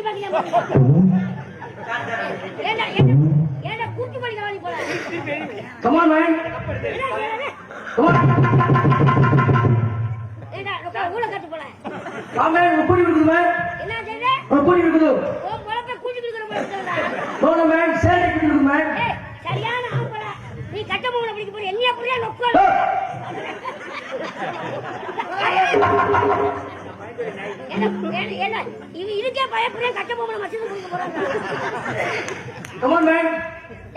பாத்தீங்க. ஏன்னா என்ன கூட்டு போல? கம் இருக்குது செய்யுது இருக்குது உன் குழப்ப கூட்டி கொடுக்குற போல மேன் மேன் ஏய், சரியான ஆம்பள. நீ கட்ட மூணு பிடிக்க போற என்னைய புரியா நொக்கல் என்ன என்ன- என்ன இவ இதுக்கே பயப்படுறேன் கட்ட பொம்மளை மசிந்து கொடுக்க போறாங்க கமான் மேன்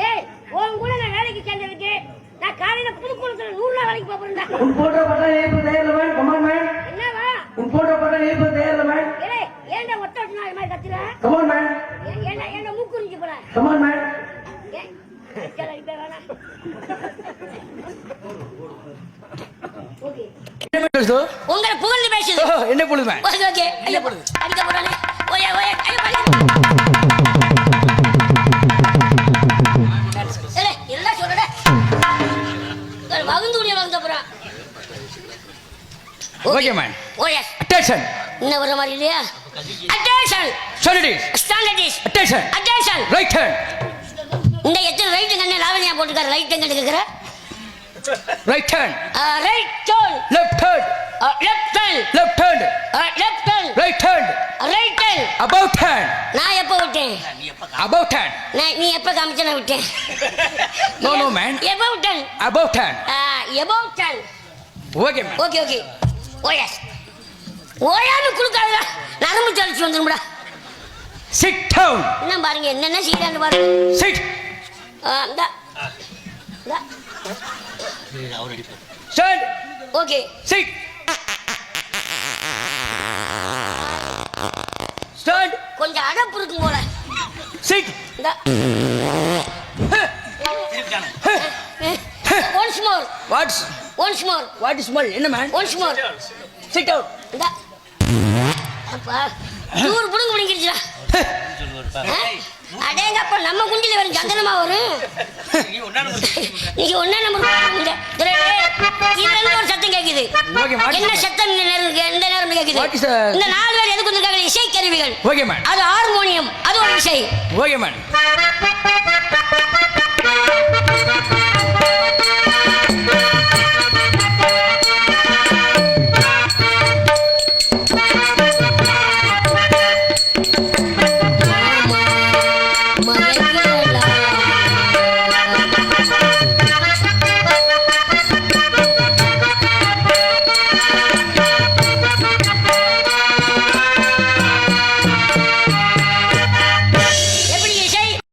ஏய் உன் கூட நான் வேலைக்கு சேர்ந்ததுக்கு நான் காலையில புதுக்குளத்துல நூறு நாள் வேலைக்கு போறேன்டா. உன் போட்டோ இப்ப வேணாம். ஓகே. உங்களை புகழ்ந்து பேசுது. என்ன பொழுது ஓகே ஓகே. ஐயோ அடிக்க போறானே ஓயே ஓயே ஐயோ என்னடா சொல்றடா? ஒரு வகுந்து உடைய வகுந்த போறான் ஓகே மேன் ஓயே அட்டென்ஷன் இன்னும் வர மாதிரி இல்லையா? அட்டென்ஷன் சொல்லிடிஸ் ஸ்டாண்டர்டிஸ் அட்டென்ஷன் அட்டென்ஷன் ரைட் ஹேண்ட் இந்த எத்தனை கண்ணே லாவணியா போட்டுக்கார ரைட் எங்க கேக்குற. Right hand right toll left hand left hand left right hand right hand நான் எப்போ விட்டேன்? அபவுட் ஹேண்ட் நான் நீ எப்போ காமிச்ச நான் விட்டேன். ஹேண்ட் விட்டேன் ஓகே மேன் ஓகே ஓகே ஓயாம குடுக்காதடா தளிச்சு வந்துடும்டா சிட் டவுன் என்ன பாருங்க என்னென்ன செய்யறான்னு பாருங்க. சிட் இந்தா. ஓகே. சிட் ஸ்டாண்ட் கொஞ்சம் அடப்பு இருக்கும் போல. சிட் இந்தா. Once more what's once more what is மல் என்ன man once more sit down இந்தா. அப்பா. நூறு புடுங்க முடிங்கிருச்சுடா அடேங்கப்பா நம்ம குண்டில வரும் சந்தனமா வரும். நீங்க ஒன்னா நம்பர். இதுல ஒரு சத்தம் கேக்குது. என்ன? சத்தம் இந்த நேரம் கேக்குது? இந்த நாலு பேர் எதுக்கு வந்திருக்காங்க? இசை கருவிகள் ஓகே அது ஹார்மோனியம் அது ஒரு இசை. Okay man Música